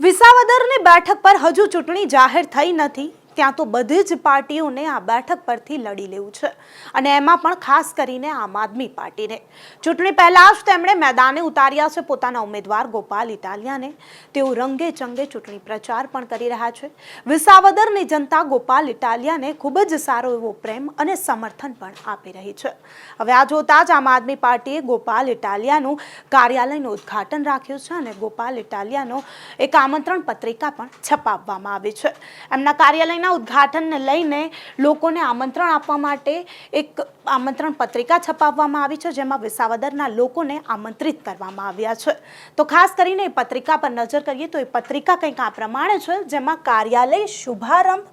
વિસાવદરની બેઠક પર હજુ ચૂંટણી જાહેર થઈ નથી. ત્યાં તો બધી જ પાર્ટીઓને આ બેઠક પરથી લડી લેવું છે. અને એમાં પણ ખાસ કરીને આમ આદમી પાર્ટીને. ચૂંટણી પહેલાં જ તેમણે મેદાને ઉતાર્યા છે પોતાના ઉમેદવાર ગોપાલ ઇટાલિયાને. તેઓ રંગે ચંગે ચૂંટણી પ્રચાર પણ કરી રહ્યા છે. વિસાવદરની જનતા ગોપાલ ઇટાલિયાને ખૂબ જ સારો એવો પ્રેમ અને સમર્થન પણ આપી રહી છે. હવે આ જોતા જ આમ આદમી પાર્ટીએ ગોપાલ ઇટાલિયાનું કાર્યાલયનું ઉદ્ઘાટન રાખ્યું છે અને ગોપાલ ઇટાલિયાનો એક આમંત્રણ પત્રિકા પણ છપાવવામાં આવી છે. એમના કાર્યાલયના ઉદ્ઘાટનને લઈને લોકોને આમંત્રણ આપવા માટે એક આમંત્રણ પત્રિકા છપાવવામાં આવી છે, જેમાં વિસાવદરના લોકોને આમંત્રિત કરવામાં આવ્યા છે. તો ખાસ કરીને એ પત્રિકા પર નજર કરીએ તો એ પત્રિકા કંઈક આ પ્રમાણે છે, જેમાં કાર્યાલય શુભારંભ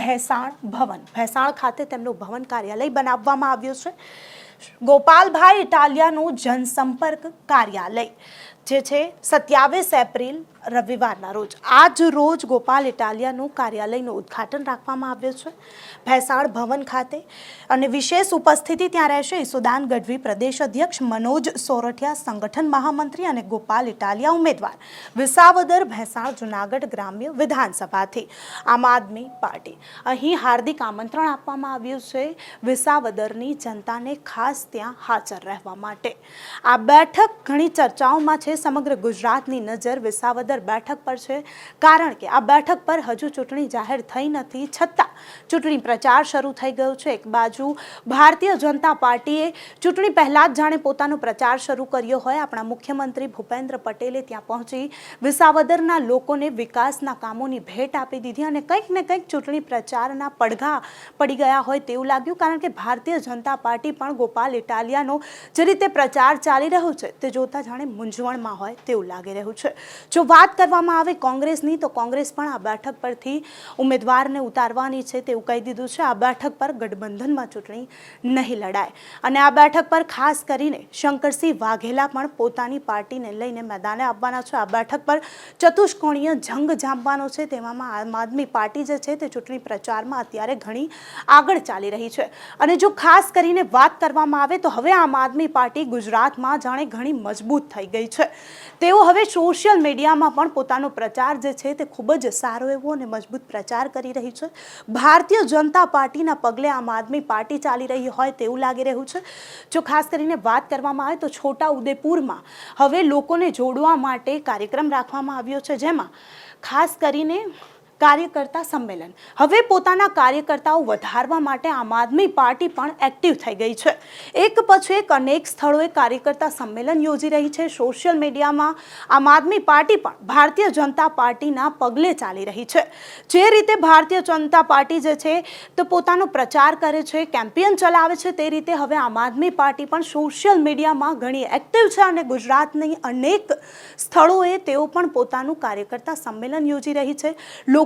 ભેસાણ ભવન. ભેસાણ ખાતે તેમનું ભવન કાર્યાલય બનાવવામાં આવ્યું છે. ગોપાલભાઈ ઇટાલિયાનું જનસંપર્ક કાર્યાલય, જે છે સત્યાવીસ એપ્રિલ રવિવારના રોજ. આજ રોજ ગોપાલ ઇટાલિયાનું કાર્યાલયનું ઉદ્ઘાટન રાખવામાં આવ્યું છે. ભેસાણ ભવન ખાતે. અને વિશેષ ઉપસ્થિતિ ત્યાં રહેશે. ઈસુદાન ગઢવી પ્રદેશ અધ્યક્ષ મનોજ સોરઠિયા, સંગઠન મહામંત્રી અને ગોપાલ ઇટાલિયા ઉમેદવાર. વિસાવદર, ભેસાણ, જુનાગઢ ગ્રામ્ય વિધાનસભાથી આમ આદમી પાર્ટી. અહીં હાર્દિક આમંત્રણ આપવામાં આવ્યું છે. વિસાવદરની જનતાને ખાસ ત્યાં હાજર રહેવા માટે. આ બેઠક ઘણી ચર્ચાઓમાં છે. સમગ્ર ગુજરાતની નજર વિસાવદર બેઠક પર છે. કારણ કે આ બેઠક પર હજુ ચૂંટણી જાહેર થઈ નથી. છતાં ચૂંટણી પ્રચાર શરૂ થઈ ગયો છે. એક બાજુ ભારતીય જનતા પાર્ટીએ ચૂંટણી પહેલાં જ જાણે પોતાનો પ્રચાર શરૂ કર્યો હોય. આપણા મુખ્યમંત્રી ભૂપેન્દ્ર પટેલે ત્યાં પહોંચી વિસાવદરના લોકોને વિકાસના કામોની ભેટ આપી દીધી અને કંઈક ને કંઈક ચૂંટણી પ્રચારના પડઘા પડી ગયા હોય તેવું લાગ્યું. કારણ કે ભારતીય જનતા પાર્ટી પણ ગોપાલ ઇટાલિયાનો જે રીતે પ્રચાર ચાલી રહ્યો છે તે જોતા જાણે મૂંઝવણમાં હોય તેવું લાગી રહ્યું છે. જો કરવામાં આવે કોંગ્રેસની, તો કોંગ્રેસ પણ આ બેઠક પરથી ઉમેદવારને ઉતારવાની છે તેવું કહી દીધું છે. આ બેઠક પર ગઠબંધનમાં ચૂંટણી નહીં લડાય. અને આ બેઠક પર ખાસ કરીને શંકરસિંહ વાઘેલા પણ પોતાની પાર્ટીને લઈને મેદાને આવવાના છે. આ બેઠક પર ચતુષ્કોણીય જંગ જામવાનો છે. તેવામાં આમ આદમી પાર્ટી જે છે તે ચૂંટણી પ્રચારમાં અત્યારે ઘણી આગળ ચાલી રહી છે. અને જો ખાસ કરીને વાત કરવામાં આવે તો હવે આમ આદમી પાર્ટી ગુજરાતમાં જાણે ઘણી મજબૂત થઈ ગઈ છે. તેઓ હવે સોશિયલ મીડિયામાં પણ પોતાનો પ્રચાર જે છે તે ખૂબ જ સારો એવો અને મજબૂત પ્રચાર કરી રહી છે. ભારતીય જનતા પાર્ટીના પગલે આમ આદમી પાર્ટી ચાલી રહી હોય તેવું લાગી રહ્યું છે. જો ખાસ કરીને વાત કરવામાં આવે તો છોટા ઉદેપુરમાં હવે લોકોને જોડવા માટે કાર્યક્રમ રાખવામાં આવ્યો છે. જેમાં ખાસ કરીને કાર્યકર્તા સંમેલન. હવે પોતાના કાર્યકર્તાઓ વધારવા માટે આમ આદમી પાર્ટી પણ એક્ટિવ થઈ ગઈ છે. એક પછી એક અનેક સ્થળોએ કાર્યકર્તા સંમેલન યોજી રહી છે. સોશિયલ મીડિયામાં આમ આદમી પાર્ટી પણ ભારતીય જનતા પાર્ટીના પગલે ચાલી રહી છે. જે રીતે ભારતીય જનતા પાર્ટી જે છે તે પોતાનો પ્રચાર કરે છે કેમ્પેન ચલાવે છે, તે રીતે હવે આમ આદમી પાર્ટી પણ સોશિયલ મીડિયામાં ઘણી એક્ટિવ છે અને ગુજરાતની અનેક સ્થળોએ તેઓ પણ પોતાનું કાર્યકર્તા સંમેલન યોજી રહી છે.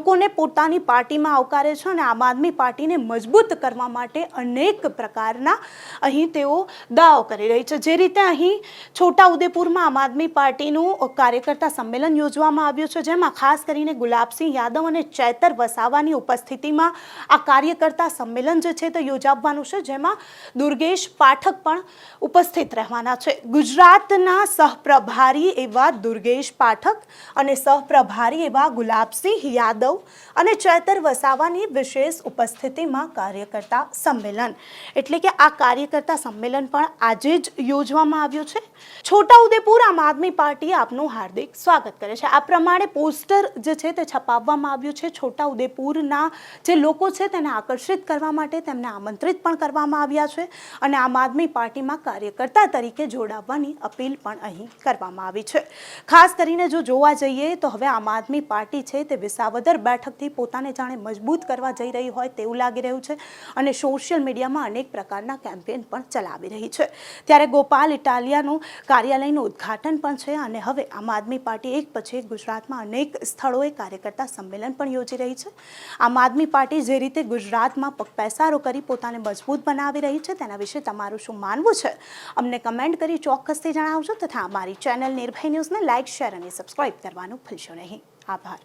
લોકોને પોતાની પાર્ટીમાં આવકારે છે અને આમ આદમી પાર્ટીને મજબૂત કરવા માટે અનેક પ્રકારના અહીં તેઓ દાવો કરી રહી છે. જે રીતે અહીં છોટાઉદેપુરમાં આમ આદમી પાર્ટીનું કાર્યકર્તા સંમેલન યોજવામાં આવ્યું છે, જેમાં ખાસ કરીને ગુલાબસિંહ યાદવ અને ચૈતર વસાવાની ઉપસ્થિતિમાં આ કાર્યકર્તા સંમેલન જે છે તે યોજાવવાનું છે, જેમાં દુર્ગેશ પાઠક પણ ઉપસ્થિત રહેવાના છે. ગુજરાતના સહપ્રભારી એવા દુર્ગેશ પાઠક અને સહપ્રભારી એવા ગુલાબસિંહ યાદવ અને ચૈતર વસાવાની વિશેષ ઉપસ્થિતિમાં કાર્યકર્તા સંમેલન. એટલે કે આ કાર્યકર્તા સંમેલન પણ આજે જ યોજવામાં આવ્યું છે. છોટાઉદેપુર આમ આદમી પાર્ટી આપનું હાર્દિક સ્વાગત કરે છે. આ પ્રમાણે પોસ્ટર જે છે તે છપાવવામાં આવ્યું છે. છોટાઉદેપુરના જે લોકો છે તેને આકર્ષિત કરવા માટે તેમને આમંત્રિત પણ કરવામાં આવ્યા છે અને આમ આદમી પાર્ટીમાં કાર્યકર્તા તરીકે જોડાવવાની અપીલ પણ અહીં કરવામાં આવી છે. ખાસ કરીને જો જોવા જઈએ તો હવે આમ આદમી પાર્ટી છે તે વિસાવદર બેઠકથી પોતાને જાણે મજબૂત કરવા જઈ રહી હોય તેવું લાગી રહ્યું છે અને સોશિયલ મીડિયામાં અનેક પ્રકારના કેમ્પેન પણ ચલાવી રહી છે. ત્યારે ગોપાલ ઇટાલિયાનું કાર્યાલયનું ઉદ્ઘાટન પણ છે અને હવે આમ આદમી પાર્ટી એક પછી એક ગુજરાતમાં અનેક સ્થળોએ કાર્યકર્તા સંમેલન પણ યોજી રહી છે. આમ આદમી પાર્ટી જે રીતે ગુજરાતમાં પગપેસારો કરી પોતાને મજબૂત બનાવી રહી છે તેના વિશે તમારું શું માનવું છે? અમને કમેન્ટ કરી ચોક્કસથી જણાવજો તથા અમારી ચેનલ નિર્ભય ન્યૂઝને લાઇક શેર અને સબસ્ક્રાઇબ કરવાનું ભૂલશો નહીં. આભાર.